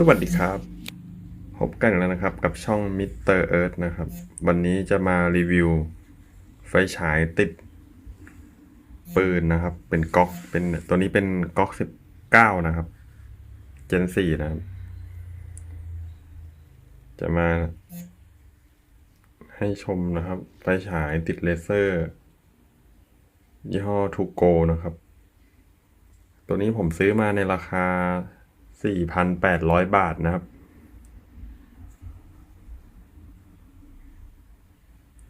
สวัสดีครับ พบกันอีกแล้วนะครับกับช่อง Mr. Earth นะครับ วันนี้จะมารีวิว ไฟฉายติด ปืนนะครับ เป็นก๊อกเป็นตัวนี้เป็นก๊อกสิบเก้านะครับ เจนสี่นะครับ จะมา ให้ชมนะครับ ไฟฉายติดเลเซอร์ ยี่ห้อทูโกนะครับ ตัวนี้ผมซื้อมาในราคา 4,800 บาทนะครับ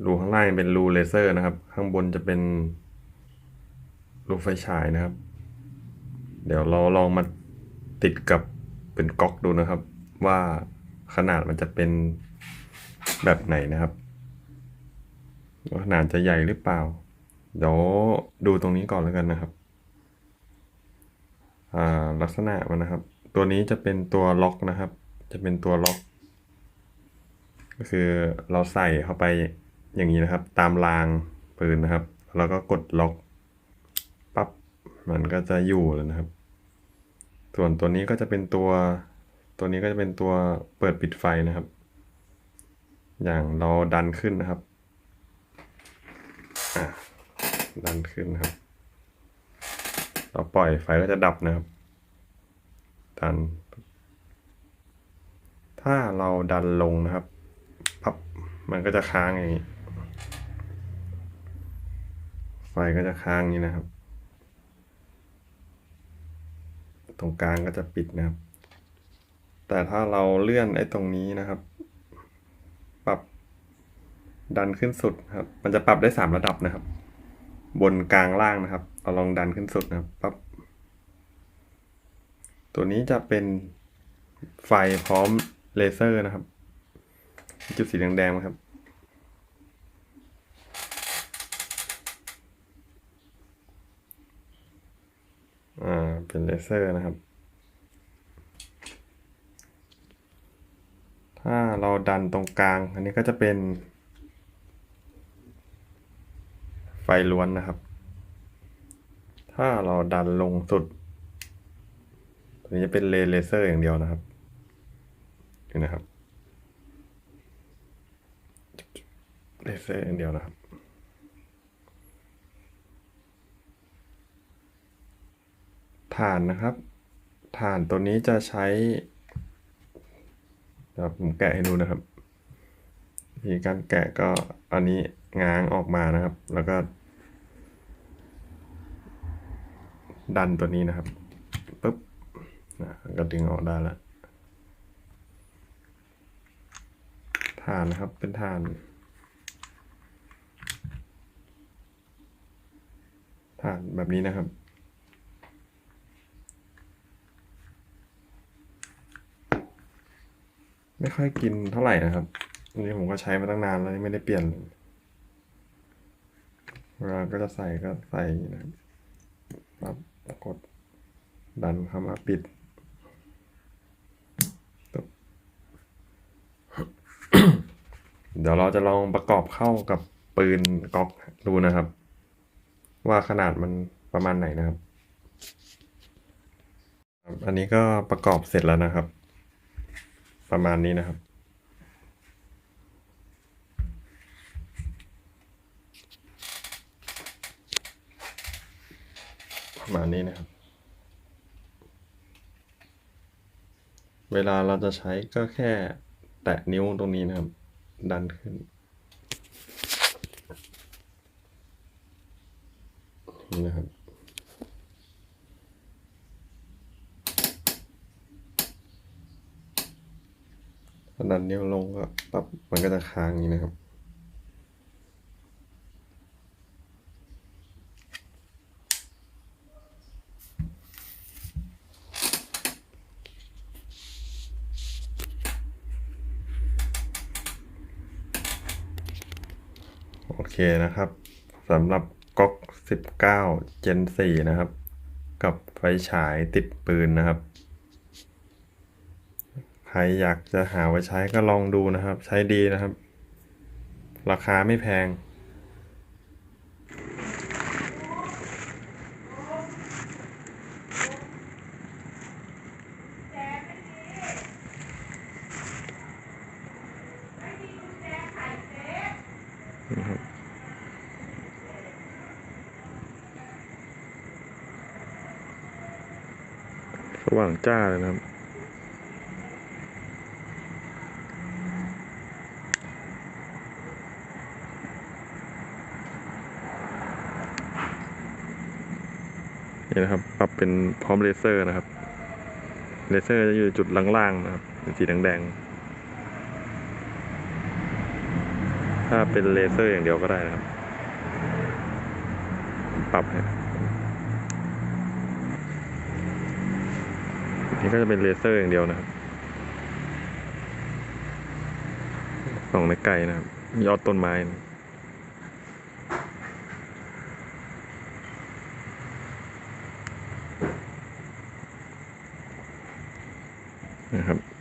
รูข้างล่างเป็นรูเลเซอร์นะครับ ข้างบนจะเป็นรูไฟฉายนะครับ เดี๋ยวเราลองมาติดกับเป็นก๊อกดูนะครับ ว่าขนาดมันจะเป็นแบบไหนนะครับว่าขนาดจะใหญ่หรือเปล่า เดี๋ยวดูตรงนี้ก่อนแล้วกันนะครับลักษณะมันนะครับ ตัวนี้จะเป็นตัวล็อกนะครับ จะเป็นตัวล็อก ก็คือเราใส่เข้าไปอย่างนี้นะครับ ตามรางปืนนะครับ แล้วก็กดล็อกปั๊บมันก็จะอยู่เลยนะครับ ส่วนตัวนี้ก็จะเป็นตัวตัวนี้ก็จะเป็นตัวเปิดปิดไฟนะครับ อย่างเราดันขึ้นนะครับดันขึ้นนะครับ เราปล่อยไฟก็จะดับนะครับ ดัน ถ้าเราดันลงนะครับพับมันก็จะค้างอย่างนี้ ไฟก็จะค้างอย่นี้นะครับ ตรงกลางก็จะปิดนะครับ แต่ถ้าเราเลื่อนไอ้ตรงนี้นะครับปรับดันขึ้นสุดครับ มันจะปรับได้สามระดับนะครับ บนกลางล่างนะครับเอาลองดันขึ้นสุดนะครับปั๊บ ตัวนี้จะเป็นไฟพร้อมเลเซอร์นะครับ จุดสีแดงๆนะครับ อ่า เป็นเลเซอร์นะครับ ถ้าเราดันตรงกลาง อันนี้ก็จะเป็น ไฟล้วนนะครับ ถ้าเราดันลงสุด ตัวนี้จะเป็นเลเลเซอร์อย่างเดียวนะครับนี่นะครับเลเซอร์อย่างเดียวนะครับฐานนะครับฐานตัวนี้จะใช้เดี๋ยวผมแกะให้ดูนะครับวิธีการแกะก็อันนี้ง้างออกมานะครับ แล้วก็ ดันตัวนี้นะครับ ก็ดึงออกได้ล้วฐานนะครับเป็นฐานฐานแบบนี้นะครับไม่ค่อยกินเท่าไหร่นะครับอันนี้ผมก็ใช้มาตั้งนานแล้วไม่ได้เปลี่ยน เวลาก็จะใส่ก็ใส่นะครับบกดดันเข้ามาปิดปึ๊บ เดี๋ยวเราจะลองประกอบเข้ากับปืนก๊อกดูนะครับ ว่าขนาดมันประมาณไหนนะครับ อันนี้ก็ประกอบเสร็จแล้วนะครับ ประมาณนี้นะครับ ประมาณนี้นะครับ เวลาเราจะใช้ก็แค่แตะนิ้วตรงนี้นะครับ ดันขึ้นนี่นะครับ ถ้าดันนิ้วลงก็ปั๊บมันก็จะค้างอย่างนี้นะครับ คนะครับสำหรับก๊อก 19 Gen 4 นะครับ กับไฟฉายติดปืนนะครับ ใครอยากจะหาไว้ใช้ก็ลองดูนะครับ ใช้ดีนะครับ ราคาไม่แพงนะครับ สว่างจ้าเลยนะครับนี่นะครับ ปรับเป็นพร้อมเลเซอร์นะครับ เลเซอร์จะอยู่จุดล่างๆนะครับ เป็นสีแดงๆ ถ้าเป็นเลเซอร์อย่างเดียวก็ได้นะครับ ปรับให้ นี่ก็จะเป็นเลเซอร์อย่างเดียวนะครับส่องในไกลนะครับ ยอดต้นไม้นะนะครับ